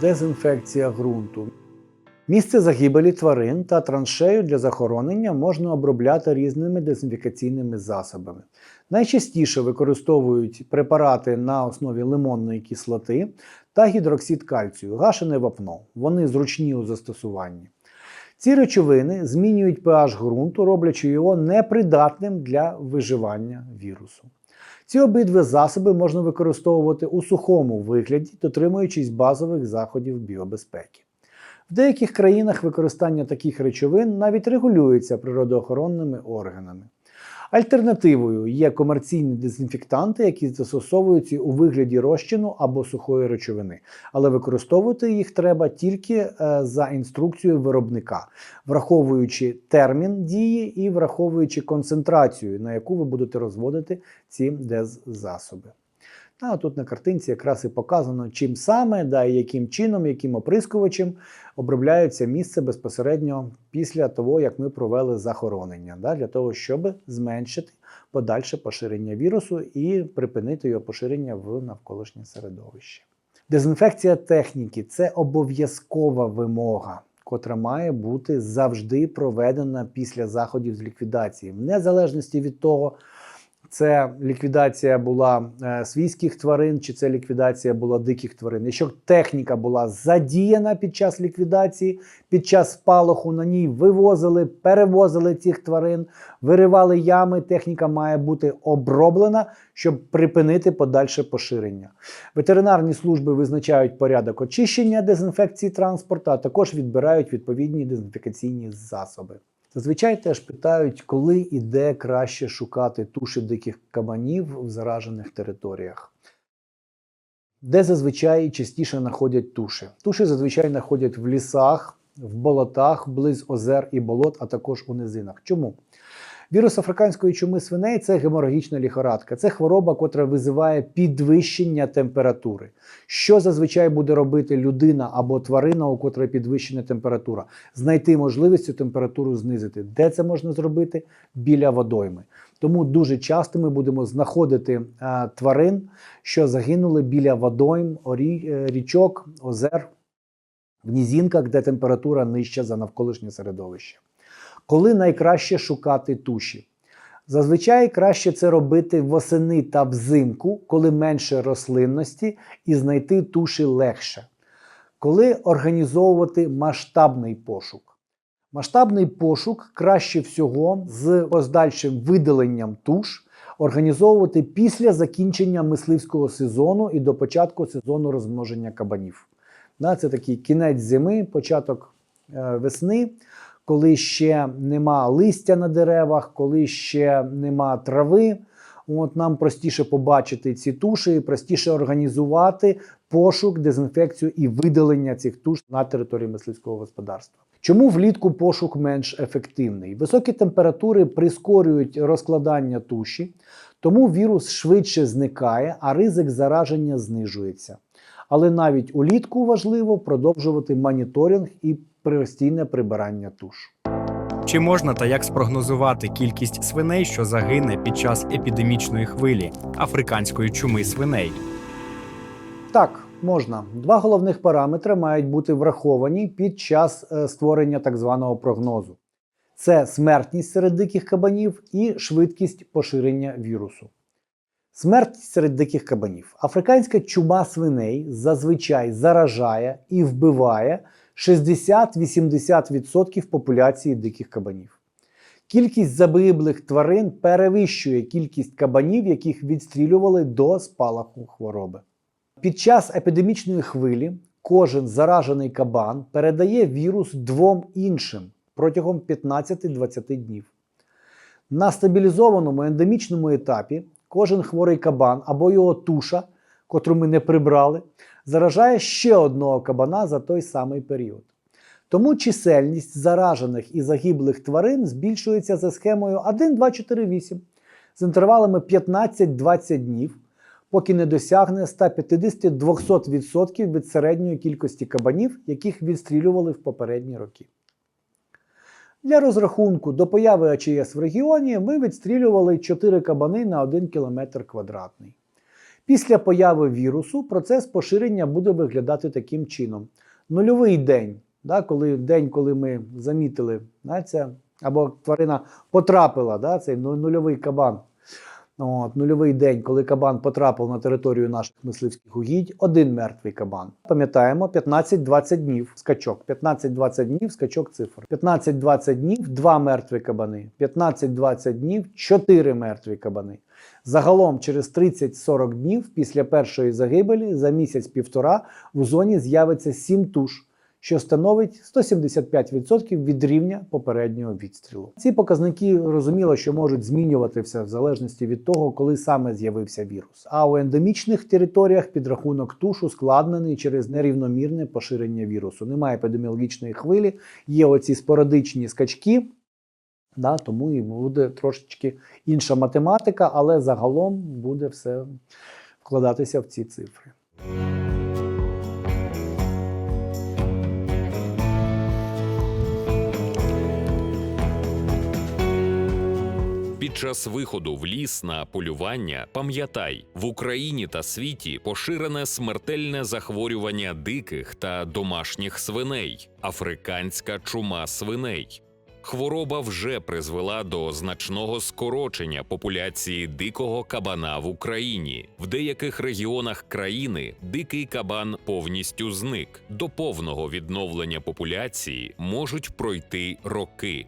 Дезінфекція ґрунту. Місце загибелі тварин та траншею для захоронення можна обробляти різними дезінфекційними засобами. Найчастіше використовують препарати на основі лимонної кислоти та гідроксид кальцію, гашене вапно. Вони зручні у застосуванні. Ці речовини змінюють pH ґрунту, роблячи його непридатним для виживання вірусу. Ці обидві засоби можна використовувати у сухому вигляді, дотримуючись базових заходів біобезпеки. В деяких країнах використання таких речовин навіть регулюється природоохоронними органами. Альтернативою є комерційні дезінфектанти, які застосовуються у вигляді розчину або сухої речовини, але використовувати їх треба тільки е, за інструкцією виробника, враховуючи термін дії і враховуючи концентрацію, на яку ви будете розводити ці деззасоби. А тут на картинці якраз і показано, чим саме, да, і яким чином, яким оприскувачем обробляється місце безпосередньо після того, як ми провели захоронення, да, для того, щоб зменшити подальше поширення вірусу і припинити його поширення в навколишнє середовище. Дезінфекція техніки це обов'язкова вимога. Котра має бути завжди проведена після заходів з ліквідації, в незалежності від того, це ліквідація була е, свійських тварин, чи це ліквідація була диких тварин. Якщо техніка була задіяна під час ліквідації, під час спалаху на ній вивозили, перевозили цих тварин, виривали ями, техніка має бути оброблена, щоб припинити подальше поширення. Ветеринарні служби визначають порядок очищення дезінфекції транспорту, а також відбирають відповідні дезінфекційні засоби. Зазвичай теж питають, коли і де краще шукати туші диких кабанів в заражених територіях. Де зазвичай частіше знаходять туші? Туші зазвичай знаходять в лісах, в болотах, близ озер і болот, а також у низинах. Чому? Вірус африканської чуми свиней це геморагічна ліхорадка. Це хвороба, котра визиває підвищення температури. Що зазвичай буде робити людина або тварина, у котрої підвищена температура? Знайти можливість цю температуру знизити. Де це можна зробити? Біля водойми. Тому дуже часто ми будемо знаходити а, тварин, що загинули біля водойм, орі, е, річок, озер, в нізінках, де температура нижча за навколишнє середовище. Коли найкраще шукати туші? Зазвичай краще це робити восени та взимку, коли менше рослинності, і знайти туші легше. Коли організовувати масштабний пошук. Масштабний пошук краще всього з подальшим видаленням туш організовувати після закінчення мисливського сезону і до початку сезону розмноження кабанів. Це такий кінець зими, початок е, весни коли ще нема листя на деревах, коли ще нема трави. От Нам простіше побачити ці туші, простіше організувати пошук, дезінфекцію і видалення цих туш на території мисливського господарства. Чому влітку пошук менш ефективний? Високі температури прискорюють розкладання туші, тому вірус швидше зникає, а ризик зараження знижується. Але навіть улітку важливо продовжувати моніторинг і постійне прибирання туш. Чи можна та як спрогнозувати кількість свиней, що загине під час епідемічної хвилі африканської чуми свиней? Так, можна. Два головних параметри мають бути враховані під час е, створення так званого прогнозу: це смертність серед диких кабанів і швидкість поширення вірусу. Смертність серед диких кабанів. Африканська чума свиней зазвичай заражає і вбиває 60-80% популяції диких кабанів. Кількість загиблих тварин перевищує кількість кабанів, яких відстрілювали до спалаху хвороби. Під час епідемічної хвилі кожен заражений кабан передає вірус двом іншим протягом 15-20 днів. На стабілізованому ендемічному етапі кожен хворий кабан або його туша, котру ми не прибрали, заражає ще одного кабана за той самий період. Тому чисельність заражених і загиблих тварин збільшується за схемою 1, 2, 4, 8 з інтервалами 15-20 днів, поки не досягне 150-200% від середньої кількості кабанів, яких відстрілювали в попередні роки. Для розрахунку до появи АЧС в регіоні ми відстрілювали 4 кабани на 1 км квадратний. Після появи вірусу процес поширення буде виглядати таким чином: нульовий день, да, коли день, коли ми замітили, да, ця, або тварина потрапила, да, цей ну- нульовий кабан. От, нульовий день, коли кабан потрапив на територію наших мисливських угідь, один мертвий кабан. Пам'ятаємо, 15-20 днів скачок. 15-20 днів скачок цифр. 15-20 днів два мертві кабани. 15-20 днів чотири мертві кабани. Загалом через 30-40 днів після першої загибелі за місяць-півтора в зоні з'явиться 7 туш, що становить 175% від рівня попереднього відстрілу. Ці показники розуміло, що можуть змінюватися в залежності від того, коли саме з'явився вірус. А у ендемічних територіях підрахунок туш ускладнений через нерівномірне поширення вірусу. Немає епідеміологічної хвилі, є оці спорадичні скачки. Да, тому і буде трошечки інша математика, але загалом буде все вкладатися в ці цифри. Під час виходу в ліс на полювання пам'ятай, в Україні та світі поширене смертельне захворювання диких та домашніх свиней африканська чума свиней. Хвороба вже призвела до значного скорочення популяції дикого кабана в Україні. В деяких регіонах країни дикий кабан повністю зник. До повного відновлення популяції можуть пройти роки.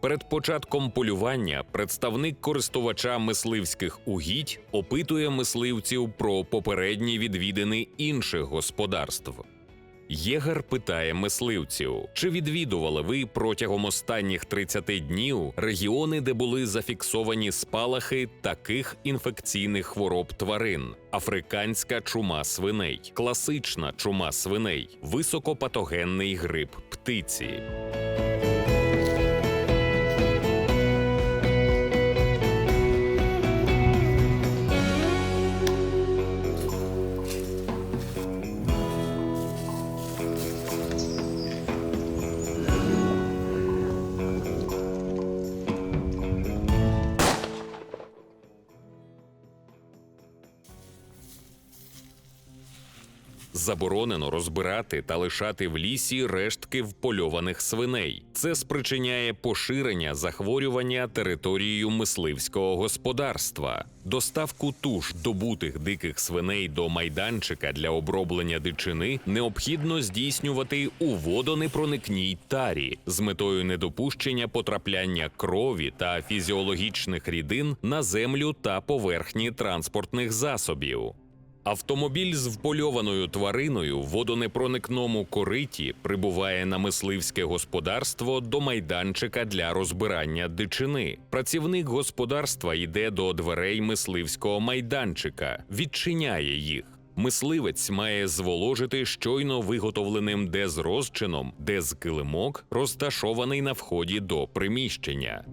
Перед початком полювання представник користувача мисливських угідь опитує мисливців про попередні відвідини інших господарств. Єгер питає мисливців, чи відвідували ви протягом останніх 30 днів регіони, де були зафіксовані спалахи таких інфекційних хвороб тварин: африканська чума свиней, класична чума свиней, високопатогенний грип птиці. Заборонено розбирати та лишати в лісі рештки впольованих свиней. Це спричиняє поширення захворювання територією мисливського господарства. Доставку туш добутих диких свиней до майданчика для оброблення дичини необхідно здійснювати у водонепроникній тарі з метою недопущення потрапляння крові та фізіологічних рідин на землю та поверхні транспортних засобів. Автомобіль з впольованою твариною в водонепроникному кориті прибуває на мисливське господарство до майданчика для розбирання дичини. Працівник господарства йде до дверей мисливського майданчика, відчиняє їх. Мисливець має зволожити щойно виготовленим дезрозчином дезкилимок, розташований на вході до приміщення.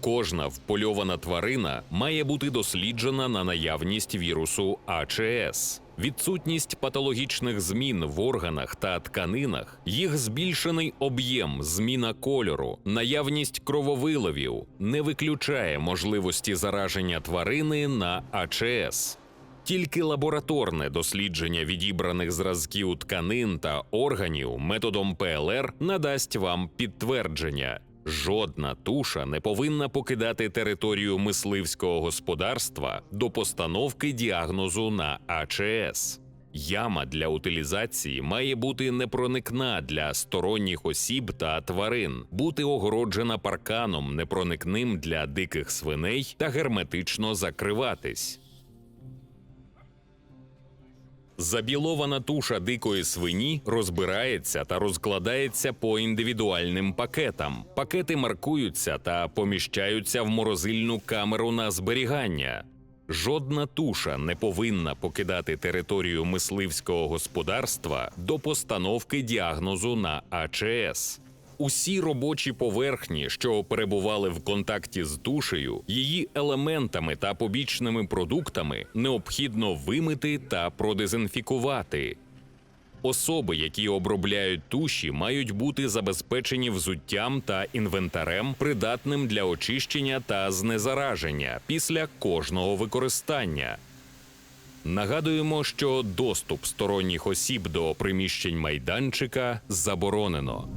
Кожна впольована тварина має бути досліджена на наявність вірусу АЧС. Відсутність патологічних змін в органах та тканинах, їх збільшений об'єм, зміна кольору, наявність крововиливів не виключає можливості зараження тварини на АЧС. Тільки лабораторне дослідження відібраних зразків тканин та органів методом ПЛР надасть вам підтвердження. Жодна туша не повинна покидати територію мисливського господарства до постановки діагнозу на АЧС. Яма для утилізації має бути непроникна для сторонніх осіб та тварин, бути огороджена парканом непроникним для диких свиней та герметично закриватись. Забілована туша дикої свині розбирається та розкладається по індивідуальним пакетам. Пакети маркуються та поміщаються в морозильну камеру на зберігання. Жодна туша не повинна покидати територію мисливського господарства до постановки діагнозу на АЧС. Усі робочі поверхні, що перебували в контакті з тушею, її елементами та побічними продуктами необхідно вимити та продезінфікувати. Особи, які обробляють туші, мають бути забезпечені взуттям та інвентарем, придатним для очищення та знезараження після кожного використання. Нагадуємо, що доступ сторонніх осіб до приміщень майданчика заборонено.